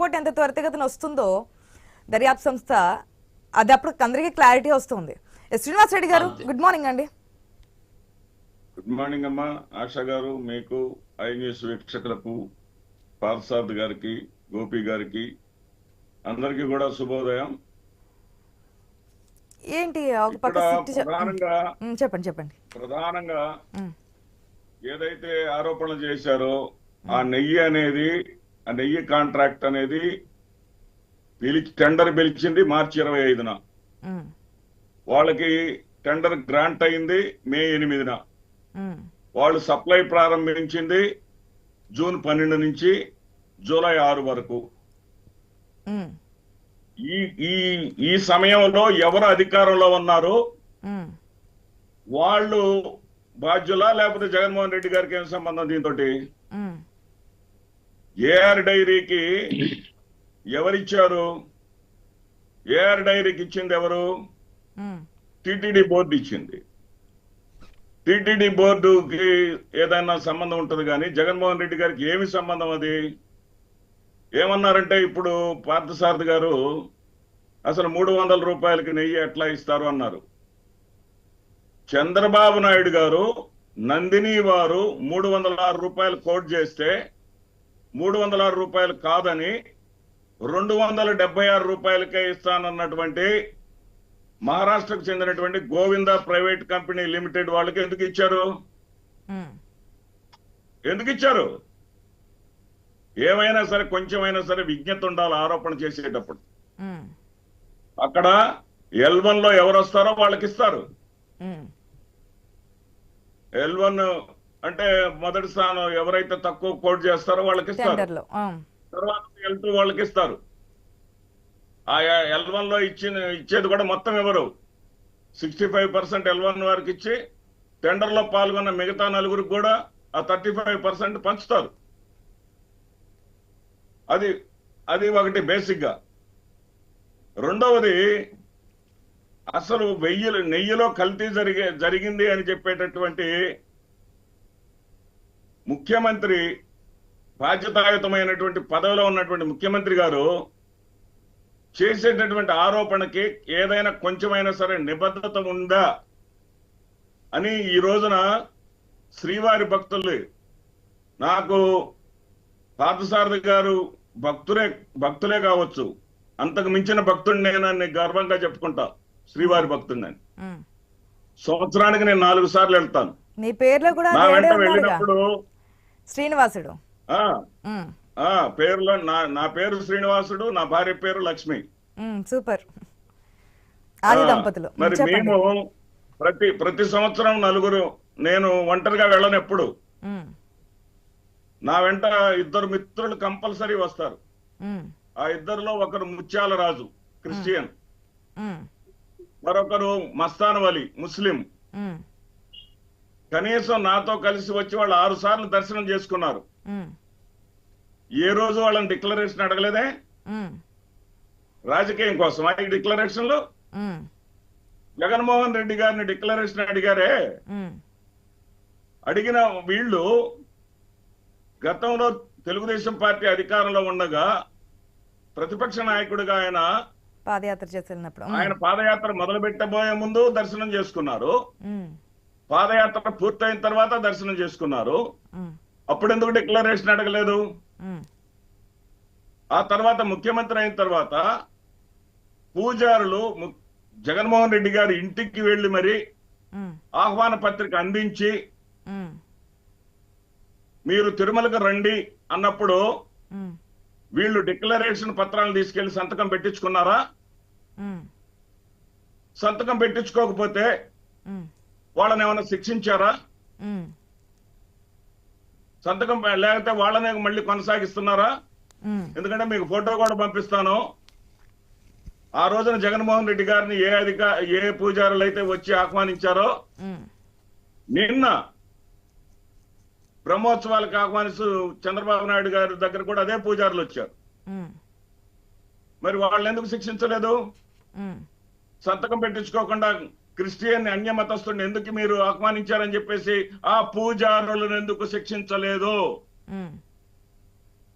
Report ఎంత త్వరితగతిన వస్తుందో దర్యాప్తు సంస్థ అది అప్పుడు అందరికీ క్లారిటీ వస్తుంది. శ్రీనివాస్ రెడ్డి గారు. గుడ్ మార్నింగ్ అండి. గుడ్ మార్నింగ్ అమ్మా. ఆశా గారు మీకు ఐ న్యూస్ వీక్షకులకు పార్సాద్ గారికి గోపి గారికి అందరికీ కూడా శుభోదయం. ఏంటి చెప్పండి చెప్పండి. ప్రధానంగా ఏదైతే ఆరోపణలు చేశారో ఆ నెయ్యి అనేది నెయ్యి కాంట్రాక్ట్ అనేది పిలిచి టెండర్ పిలిచింది మార్చి ఇరవై ఐదున. వాళ్ళకి టెండర్ గ్రాంట్ అయింది మే ఎనిమిదిన. వాళ్ళు సప్లై ప్రారంభించింది జూన్ పన్నెండు నుంచి జూలై ఆరు వరకు. ఈ ఈ ఈ సమయంలో ఎవరు అధికారంలో ఉన్నారో వాళ్ళు బాధ్యులా లేకపోతే జగన్మోహన్ రెడ్డి గారికి ఏం సంబంధం దీంతో ఏఆర్ డైరీకి ఎవరిచ్చారు? ఏఆర్ డైరీకి ఇచ్చింది ఎవరు? టిటిడి బోర్డు ఇచ్చింది. టిటిడి బోర్డుకి ఏదైనా సంబంధం ఉంటుంది కానీ జగన్మోహన్ రెడ్డి గారికి ఏమి సంబంధం అది? ఏమన్నారంటే ఇప్పుడు పార్థసారథి గారు అసలు మూడు వందల రూపాయలకి నెయ్యి ఎట్లా ఇస్తారు అన్నారు. చంద్రబాబు నాయుడు గారు నందిని వారు మూడు వందల ఆరు రూపాయలు కోట్ చేస్తే మూడు వందల ఆరు రూపాయలు కాదని రెండు వందల డెబ్బై ఆరు రూపాయలకే ఇస్తానన్నటువంటి మహారాష్ట్రకు చెందినటువంటి గోవింద ప్రైవేట్ కంపెనీ లిమిటెడ్ వాళ్ళకి ఎందుకు ఇచ్చారు? ఎందుకు ఇచ్చారు? ఏమైనా సరే కొంచెమైనా సరే విజ్ఞత ఉండాలి ఆరోపణ చేసేటప్పుడు. అక్కడ ఎల్ వన్లో ఎవరు వస్తారో వాళ్ళకి ఇస్తారు ఎల్ వన్ అంటే మొదటి స్థానం ఎవరైతే తక్కువ కోట్ చేస్తారో వాళ్ళకి ఇస్తారు తర్వాత ఎల్ టూ వాళ్ళకి ఇస్తారు ఆ ఎల్ వన్లో ఇచ్చిన ఇచ్చేది కూడా మొత్తం ఎవరు? Sixty five percent L one వారికి ఇచ్చి టెండర్లో పాల్గొన్న మిగతా నలుగురికి కూడా ఆ థర్టీ ఫైవ్ పర్సెంట్ పంచుతారు. అది అది ఒకటి బేసిక్గా. రెండవది అసలు వెయ్యి నెయ్యిలో కల్తీ జరిగే జరిగింది అని చెప్పేటటువంటి ముఖ్యమంత్రి బాధ్యతాయుతమైనటువంటి పదవిలో ఉన్నటువంటి ముఖ్యమంత్రి గారు చేసేటటువంటి ఆరోపణకి ఏదైనా కొంచెమైనా సరే నిబద్ధత ఉందా అని ఈ రోజున శ్రీవారి భక్తులు నాకు పార్థసారథి గారు భక్తులే భక్తులే కావచ్చు అంతకు మించిన భక్తుడిని నేనని గర్వంగా చెప్పుకుంటా శ్రీవారి భక్తుడిని నేను. సంవత్సరానికి నేను నాలుగు సార్లు వెళ్తాను. నీ వెంట వెళ్ళినప్పుడు శ్రీనివాసుడు. పేరులో నా నా పేరు శ్రీనివాసుడు నా భార్య పేరు లక్ష్మి. సూపర్. ఆది దంపతులు. మరి మేము ప్రతి ప్రతి సంవత్సరం నలుగురు నేను ఒంటరిగా వెళ్ళను ఎప్పుడు. నా వెంట ఇద్దరు మిత్రులు కంపల్సరీ వస్తారు. ఆ ఇద్దరిలో ఒకరు ముత్యాల రాజు క్రిస్టియన్. మరొకరు మస్తాన్ వలి ముస్లిం. కనీసం నాతో కలిసి వచ్చి వాళ్ళు ఆరు సార్లు దర్శనం చేసుకున్నారు. ఏ రోజు వాళ్ళని డిక్లరేషన్ అడగలేదే? రాజకీయం కోసం ఈ డిక్లరేషన్లు? జగన్మోహన్ రెడ్డి గారిని డిక్లరేషన్ అడిగారే? అడిగిన వీళ్ళు గతంలో తెలుగుదేశం పార్టీ అధికారంలో ఉండగా ప్రతిపక్ష నాయకుడిగా ఆయన పాదయాత్ర చేసి వెళ్ళినప్పుడు. ఉమ్, ఆయన పాదయాత్ర మొదలు పెట్టబోయే ముందు దర్శనం చేసుకున్నారు. పాదయాత్ర పూర్తయిన తర్వాత దర్శనం చేసుకున్నారు. అప్పుడు ఎందుకు డిక్లరేషన్ అడగలేదు? ఆ తర్వాత ముఖ్యమంత్రి అయిన తర్వాత పూజారులు జగన్మోహన్ రెడ్డి గారి ఇంటికి వెళ్ళి మరి ఆహ్వాన పత్రిక అందించి మీరు తిరుమలకు రండి అన్నప్పుడు వీళ్ళు డిక్లరేషన్ పత్రాలు తీసుకెళ్ళి సంతకం పెట్టించుకున్నారా? సంతకం పెట్టించుకోకపోతే వాళ్ళని ఏమైనా శిక్షించారా సంతకం లేకపోతే వాళ్ళనే మళ్ళీ కొనసాగిస్తున్నారా? ఎందుకంటే మీకు ఫోటో కూడా పంపిస్తాను. ఆ రోజున జగన్మోహన్ రెడ్డి గారిని ఏ అధిక ఏ పూజారులు అయితే వచ్చి ఆహ్వానించారో నిన్న బ్రహ్మోత్సవాలకు ఆహ్వానిస్తూ చంద్రబాబు నాయుడు గారి దగ్గర కూడా అదే పూజారులు వచ్చారు. మరి వాళ్ళని ఎందుకు శిక్షించలేదు సంతకం పెట్టించుకోకుండా క్రిస్టియన్ అన్య మతస్థుడిని ఎందుకు మీరు ఆహ్వానించారని చెప్పేసి ఆ పూజారులను ఎందుకు శిక్షించలేదు?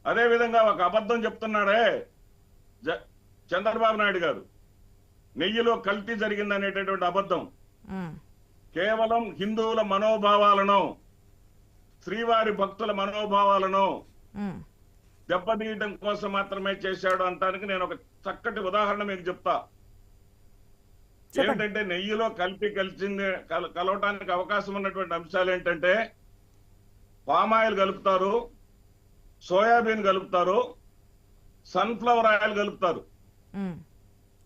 అదే విధంగా ఒక అబద్ధం చెప్తున్నాడే జ- చంద్రబాబు నాయుడు గారు. నెయ్యిలో కల్తీ జరిగిందనేటటువంటి అబద్ధం. ఉమ్, కేవలం హిందువుల మనోభావాలను శ్రీవారి భక్తుల మనోభావాలను దెబ్బతీయడం కోసం మాత్రమే చేశాడు అంటానికి నేను ఒక చక్కటి ఉదాహరణ మీకు చెప్తా. ఏంటంటే నెయ్యిలో కలిపి కలిసింది కల- కలవటానికి అవకాశం ఉన్నటువంటి అంశాలు ఏంటంటే పామాయిల్ కలుపుతారు సోయాబీన్ కలుపుతారు సన్ఫ్లవర్ ఆయిల్ కలుపుతారు.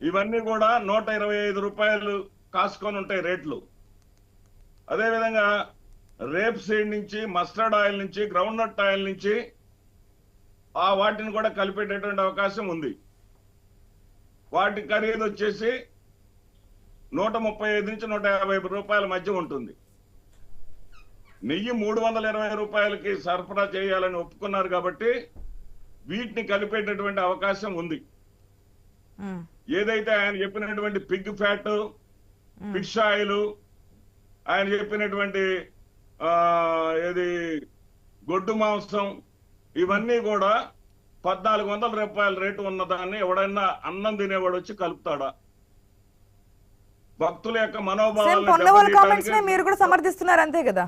ఇవన్నీ కూడా నూట ఇరవై ఐదు రూపాయలు కాసుకొని ఉంటాయి రేట్లు. అదేవిధంగా రేప్ సీడ్ నుంచి మస్టర్డ్ ఆయిల్ నుంచి గ్రౌండ్ నట్ ఆయిల్ నుంచి ఆ వాటిని కూడా కలిపేటటువంటి అవకాశం ఉంది. వాటి ఖరీదు వచ్చేసి నూట ముప్పై ఐదు నుంచి నూట యాభై రూపాయల మధ్య ఉంటుంది. నెయ్యి మూడు వందల ఇరవై రూపాయలకి సరఫరా చేయాలని ఒప్పుకున్నారు కాబట్టి వీటిని కలిపేటటువంటి అవకాశం ఉంది. ఏదైతే ఆయన చెప్పినటువంటి పిగ్ ఫ్యాట్ ఫిష్ ఆయిల్ ఆయన చెప్పినటువంటి ఆ ఏది గొడ్డు మాంసం ఇవన్నీ కూడా పద్నాలుగు వందల రూపాయల రేటు ఉన్నదాన్ని ఎవడైనా అన్నం తినేవాడు వచ్చి కలుపుతాడా? భక్తుల యొక్క మనోభావాలను మీరు కూడా సమర్థిస్తున్నారు అంతే కదా.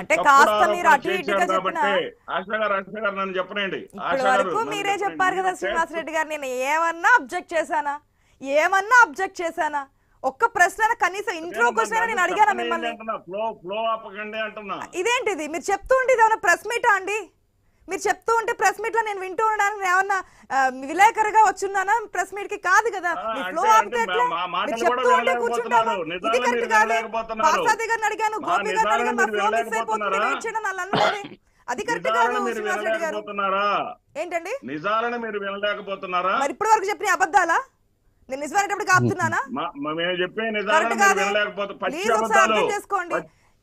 అంటే కాస్త మీరు అటు ఇటుగా చెప్పనండి మీరే. చెప్పారు కదా శ్రీనివాస్ రెడ్డి గారు నేను ఏమన్నా అబ్జెక్ట్ చేశానా? ఏమన్నా అబ్జెక్ట్ చేశానా? ఒక్క ప్రశ్న కనీసం ఇంట్రో క్వశ్చన్ నేను అడిగానా మిమ్మల్ని? ఇదేంటిది? మీరు చెప్తూ ఉంటే ఇది ఏమైనా ప్రెస్ మీటా అండి? మీరు చెప్తూ ఉంటే ప్రెస్ మీట్లో నేను వింటూ ఉండడానికి నేను ఏమన్నా విలేకరుగా వచ్చున్నానా? ప్రెస్ మీట్కి కాదు. కదా మీ ఫ్లో చెప్తూ ఉంటే. ఇది కరెక్ట్ గారిని అడిగాను గోపి గారిని నిజాలను అడిగాను మా మీరు ఫ్లో మిస్ అయిపోతుంది వినలేకపోతున్నారా? వెయిట్ చేయడం నన్ను అన్నది. అది కరెక్ట్ కాదు గారు. ఏంటండి? నిజాలను మీరు వినలేకపోతున్నారా? మరి ఇప్పటి వరకు చెప్పిన అబద్ధాలా? నేను నిజమైనప్పుడు మా- మేము చెప్పే నిజాలను వినలేకపోతే చేసుకోండి.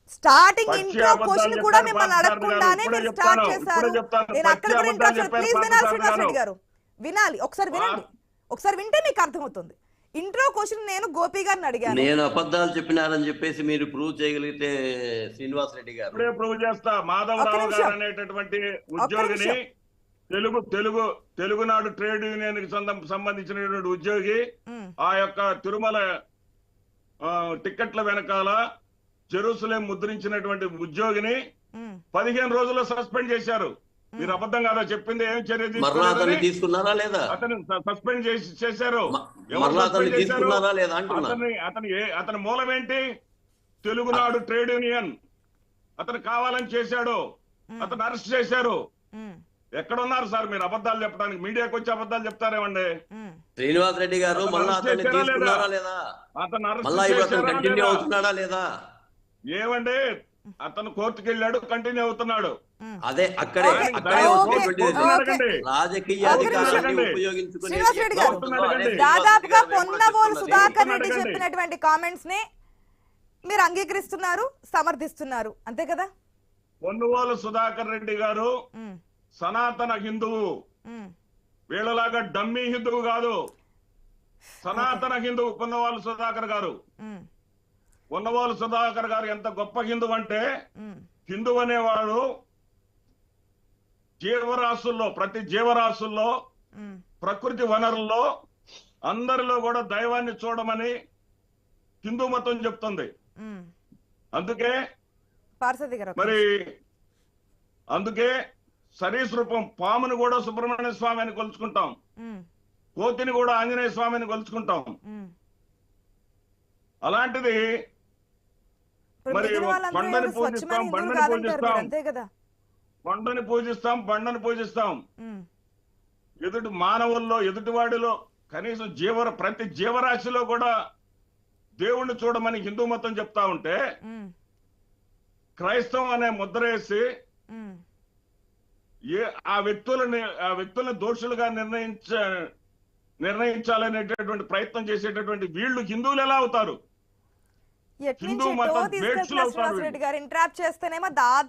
స్టార్టింగ్ ఇంట్రో క్వశ్చన్ కూడా మిమ్మల్ని అడగకుండానే. మీరు స్టార్ట్ చేశారు. నేను అక్కడ కూడా చెప్పారు ప్లీజ్ వినాలి గారు. శ్రీనివాస్ రెడ్డి గారు. వినాలి. ఒకసారి వినండి. ఒకసారి వింటే మీకు అర్థమవుతుంది. ఇంట్రో క్వశ్చన్ నేను గోపి గారిని అడిగాను. నేను అబద్ధాలు చెప్పినారని చెప్పేసి మీరు ప్రూవ్ చేయగలిగితే శ్రీనివాస్ రెడ్డి గారు. ఇప్పుడే ప్రూవ్ చేస్తా. మాధవరావు ఒక్క నిమిషం. గారు అనేటటువంటి ఉద్యోగిని. తెలుగు తెలుగు తెలుగునాడు ట్రేడ్ యూనియన్కి సంబంధించినటువంటి ఉద్యోగి ఆ యొక్క తిరుమల ఆ, టిక్కెట్ల వెనకాల జెరూసలేం ముద్రించినటువంటి ఉద్యోగిని. పదిహేను రోజుల్లో సస్పెండ్ చేశారు. మీరు అబద్ధం కాదా చెప్పింది ఏం చర్య తీసుకున్నారా లేదా? అతను సస్పెండ్ చేసి చేశారు. అతని అతని ఏ- అతని మూలం ఏంటి తెలుగునాడు ట్రేడ్ యూనియన్. అతను కావాలని చేశాడు. అతను అరెస్ట్ చేశారు. ఎక్కడున్నారు సార్ మీరు? అబద్ధాలు చెప్పడానికి మీడియాకి వచ్చి అబద్ధాలు చెప్తారేమండి. శ్రీనివాస్ రెడ్డి గారు అతను మళ్ళా అరెస్ట్ అతన్ని చేశారా లేదా? తీసుకున్నారా లేదా? అతను అరెస్ట్ మళ్ళా ఇప్పుడు అతను చేశారా కంటిన్యూ లేదా? అవుతున్నాడా లేదా? ఏమండి? అతను కోర్టుకు వెళ్ళాడు కంటిన్యూ అవుతున్నాడు. అదే అక్కడే అక్కడే. రాజకీయ. ఉపయోగించుకునే దాదాపుగా పొన్నవోలు సుధాకర్ రెడ్డి. చెప్పినటువంటి కామెంట్స్ని మీరు అంగీకరిస్తున్నారు సమర్థిస్తున్నారు. అంతే కదా? పొన్నువోలు సుధాకర్ రెడ్డి గారు సనాతన హిందువు. వీళ్ళలాగా డమ్మీ హిందువు కాదు. సనాతన హిందువు పొన్నవాళ్ళు సుధాకర్ గారు. ఉన్నవాళ్ళు సుధాకర్ గారు ఎంత గొప్ప హిందువు అంటే ఉమ్, హిందూ అనేవాడు జీవరాశుల్లో ప్రతి జీవరాశుల్లో. ప్రకృతి వనరుల్లో అందరిలో కూడా దైవాన్ని చూడమని హిందూ మతం చెప్తుంది. అందుకే మరి అందుకే సరీసృపం పామును కూడా సుబ్రహ్మణ్య స్వామి అని కొలుచుకుంటాం కోతిని కూడా ఆంజనేయ స్వామిని కొలుచుకుంటాం. అలాంటిది మరి బండని పూజిస్తాం, బండని పూజిస్తాం. కొండని పూజిస్తాం బండని పూజిస్తాం. ఎదుటి మానవుల్లో ఎదుటివాడిలో కనీసం జీవ ప్రతి జీవరాశిలో కూడా దేవుణ్ణి చూడమని హిందూ మతం చెప్తా ఉంటే క్రైస్తవం అనే ముద్ర వేసి. ఏ ఆ వ్యక్తులని ఆ వ్యక్తులను దోషులుగా నిర్ణయించ నిర్ణయించాలనేటటువంటి ప్రయత్నం చేసేటటువంటి వీళ్ళు హిందువులు ఎలా అవుతారు? ఎట్నుంచి హిందూ ఎటో మతం తీసుకెళ్తున్నారు ద్వేషులు అవుతారు శ్రీనివాస్ రెడ్డి గారు ఇంటరాప్ట్ చేస్తేనేమో దాదాపు